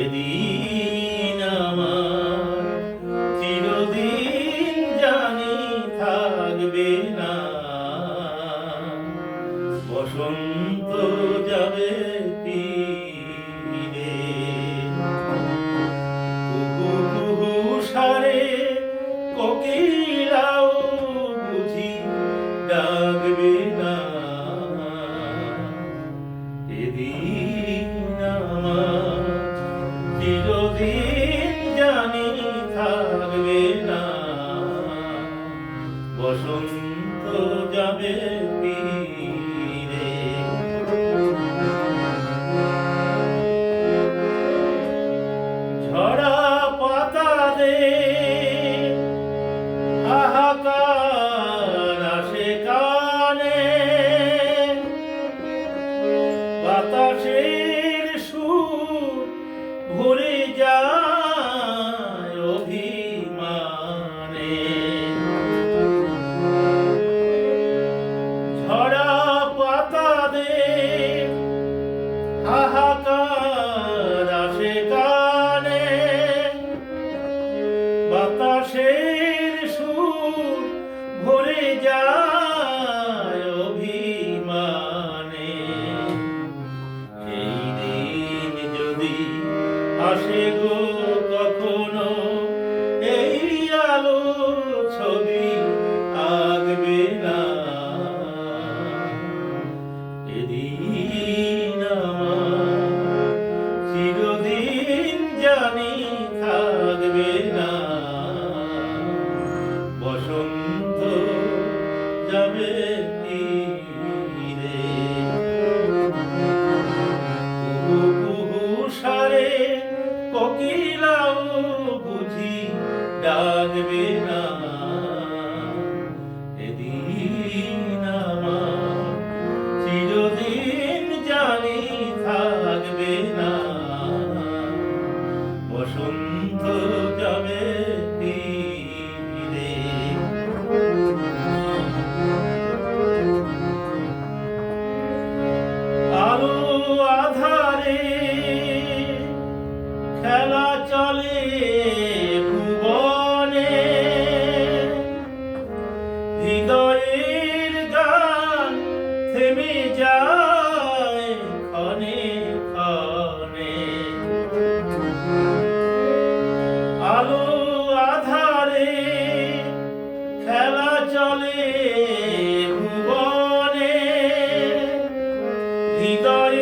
এদিন আমার চিরদিন জানি থাকবে না। ভরে যায় অভিমানে। ঝরা পাতাদের হাহাকার আসে কানে। বাতাসের সুর ভরে যায় অভিমান। Божий ডাকবে না থেমে যায় ক্ষণে ক্ষণে। আলো আধারে খেলা চলে ভুবনে। হৃদয়ে